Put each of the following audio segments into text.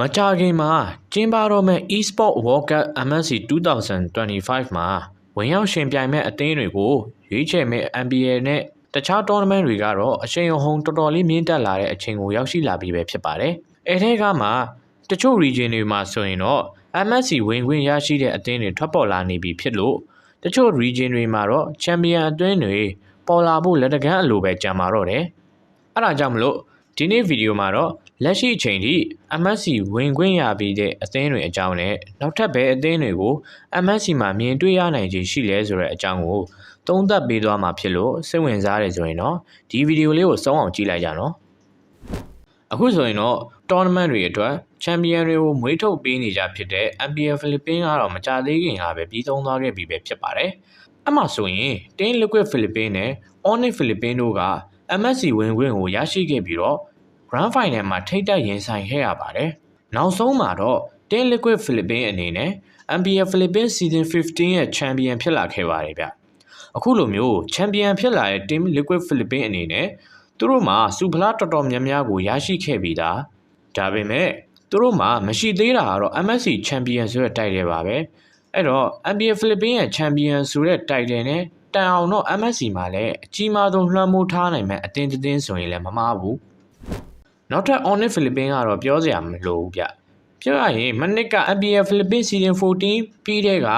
မကြာခင်မှာကျင်းပတော့မဲ့ e-sport World Cup MSC 2025မှာဝင်ရောက်ရှင်ပြိုင်မဲ့အသင်းတွေကိုရွေးချယ်မဲ့ NBA နဲ့တခြား tournament တွေကတော့အချိန်အဟုန်တော်တော်လေးမြင့်တက်လာတဲ့အချိန်ကိုရောက်ရှိလာပြီပဲဖြစ်ပါတယ်။အဲထဲကမှတချို့ region တွေမှာဆိုရင်တော့ MSC ဝင်ခွင့်ရရှိတဲ့အသင်းတွေထွက်ပေါ်လာနေပြီဖြစ်လို့တချို့ region တွေမှာတော့ champion အသင်းတွေပေါ်လာဖို့လက်တကမ်းအလိုပဲကြံပါတော့တယ်။အဲဒါကြောင့်မလို့ ဒီနေ့ဗီဒီယိုမှာတော့လက်ရှိအချိန်ထိ MSC ဝင်ခွင့်ရပြီးတဲ့အသင်းတွေအကြောင်းနဲ့နောက်ထပ်ဘယ်အသင်းတွေကို MSC မှာမြင်တွေ့ရနိုင်ခြေရှိလဲဆိုတဲ့အကြောင်းကိုသုံးသပ်ပေးသွားမှာဖြစ်လို့စိတ်ဝင်စားတယ်ဆိုရင်တော့ဒီဗီဒီယိုလေးကိုစောင်းအောင်ကြည့်လိုက်ကြနော်အခုဆိုရင်တော့ tournament တွေအတွက် champion တွေကိုမွေးထုတ်ပေးနေကြဖြစ်တဲ့ MPL Philippines ကတော့မကြသေးခင်ကပဲပြီးသုံးသွားခဲ့ပြီပဲဖြစ်ပါတယ်။အမှဆိုရင် Team Liquid Philippines နဲ့ Onyx Philippines တို့က MSC ဝင်ခွင့်ကိုရရှိခဲ့ပြီးတော့ Grand Final မှာထိတ်တက်ရင်ဆိုင်ခဲ့ရပါတယ်။နောက်ဆုံးမှာတော့ Team Liquid Philippines အနေနဲ့ MPL Philippines Season 15ရဲ့ Champion ဖြစ်လာခဲ့ပါတယ်ဗျ။အခုလိုမျိုး Champion ဖြစ်လာတဲ့ Team Liquid Philippines အနေနဲ့သူတို့မှာစူဖလားတော်တော်များများကိုရရှိခဲ့ပြီးသားဒါပေမဲ့သူတို့မှာမရှိသေးတာကတော့ MSC Champion ဆိုတဲ့တိုက်တယ်ပါပဲအဲ့တော့ NBA Philippines ရဲ့ Champion ဆိုတဲ့တိုက်တယ်နဲ့ တန်အောင်တော့ MSC မှာလည်းအကြီးမားဆုံးလွှမ်းမိုးထားနိုင်မဲ့အတင်းတင်းဆိုရင်လည်းမမှားဘူးနောက်ထပ် Onyx Philippines ကတော့ပြောစရာမလိုဘူးဗျပြောရရင်မနစ်က NBA Philippines Season 14ပြီးတဲ့က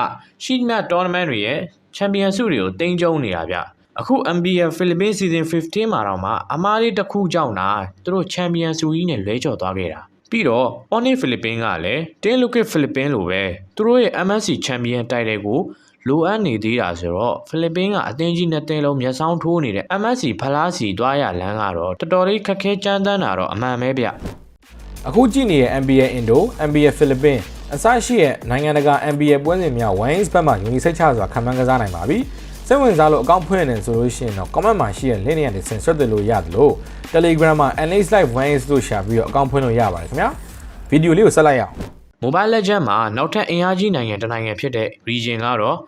ရှိမြ tournament တွေရဲ့ Champion ဆုတွေကိုတင်ကြုံနေတာဗျအခု MBL Philippines Season 15မှာတော့မှအမားလေးတစ်ခုကြောင့်နာသူတို့ Champion ဆုကြီးနဲ့လွဲချော်သွားခဲ့တာပြီးတော့ Onyx Philippines ကလည်း Team Liquid Philippines လိုပဲသူတို့ရဲ့ MSC Champion တိုက်တယ်ကို လိုအပ်နေသေးတာဆိုတော့ဖိလစ်ပင်းကအသင်းကြီးနှစ်သင်းလုံးမျက်စောင်းထိုးနေတဲ့ MSC ဖလားစီသွားရလမ်းကတော့တော်တော်လေးခက်ခဲကြမ်းတမ်းတာတော့အမှန်ပဲဗျအခုကြည့်နေတဲ့ NBA Indo, NBA Philippines အစရှိတဲ့နိုင်ငံတကာ NBA ပွဲစဉ်များ Wines ဘက်မှာယုံကြည်စိတ်ချစွာခံမှန်းကစားနိုင်ပါပြီ။စိတ်ဝင်စားလို့အကောင့်ဖွင့်နေဆိုလို့ရှိရင်တော့ comment မှာရှိတဲ့ link တွေကနေဆင်ဆွတ်တယ်လို့ရတယ်လို့ Telegram မှာ NH Live Wines လို့ရှာပြီးတော့အကောင့်ဖွင့်လို့ရပါတယ်ခင်ဗျာ။ဗီဒီယိုလေးကိုဆက်လိုက်ရအောင် Mobile Legend မှာနောက်ထပ်အင်အားကြီးနိုင်ငံတစ်နိုင်ငံဖြစ်တဲ့ region ကတော့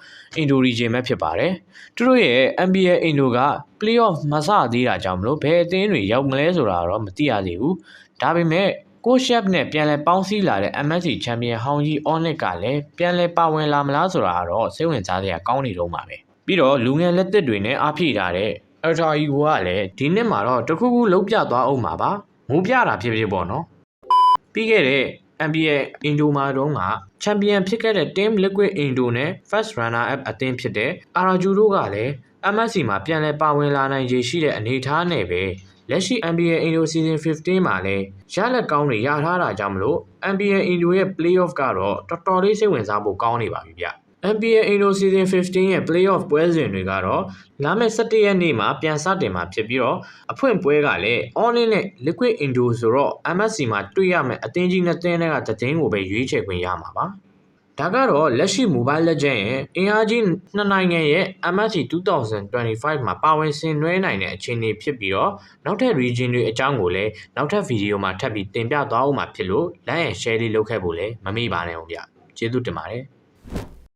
Indo region ပဲဖြစ်ပါတယ်။သူတို့ရဲ့ NBA Indo က playoff မစသေးတာကြောင့်မလို့ဘယ်အသင်းတွေရောက်မလဲဆိုတာတော့မသိရသေးဘူး။ဒါပေမဲ့ကိုရှက်နဲ့ပြန်လဲပေါင်းစည်းလာတဲ့ MSC Champion ဟောင်းကြီး Onyx ကလည်းပြန်လဲပါဝင်လာမလားဆိုတာကတော့စိတ်ဝင်စားစရာကောင်းနေတော့မှာပဲ။ပြီးတော့လူငယ်လက်သစ်တွေနဲ့အားဖြည့်ထားတဲ့ Ultra Ego ကလည်းဒီနှစ်မှာတော့တခုခုလုံးပြသွားအောင်ပါပါ။ငိုပြတာဖြစ်ဖြစ်ပေါ့နော်။ပြီးခဲ့တဲ့ NBA Indo မှာတုန်းကချန်ပီယံဖြစ်ခဲ့တဲ့ Team Liquid Indo နဲ့ First Runner Up အသင်းဖြစ်တဲ့ Araju တို့ကလည်း MSC မှာပြန်လည်ပါဝင်လာနိုင်ခြေရှိတဲ့အနေအထားနဲ့ပဲလက်ရှိ NBA Indo Season 15မှာလည်းရလက်ကောင်းတွေရထားတာကြောင့်မလို့ NBA Indo ရဲ့ Playoff ကတော့တော်တော်လေးစိတ်ဝင်စားဖို့ကောင်းနေပါပြီဗျ။ NBA Indo Season 15ရဲ့ Playoff ပွဲစဉ်တွေကတော့လာမယ့်17ရက်နေ့မှာပြန်စတင်မှာဖြစ်ပြီးတော့အဖွင့်ပွဲကလည်း online နဲ့ Liquid Indo ဆိုတော့ MSC မှာတွေ့ရမယ့်အသင်းကြီးနှစ်သင်းတွေကသင်းကိုပဲရွေးချယ်ခွင့်ရမှာပါ။ဒါကတော့လက်ရှိ Mobile Legends ရဲ့အင်အားကြီးနှစ်နိုင်ငံရဲ့ MSC 2025မှာပါဝင်ဆင်နွှဲနိုင်တဲ့အခြေအနေဖြစ်ပြီးတော့နောက်ထပ် region တွေအကြောင်းကိုလည်းနောက်ထပ်ဗီဒီယိုမှာထပ်ပြီးတင်ပြသွားအောင်မှာဖြစ်လို့ like and share လေးလုပ်ခဲ့ဖို့လည်းမမေ့ပါနဲ့ဦးဗျ။ကျေးဇူးတင်ပါတယ်။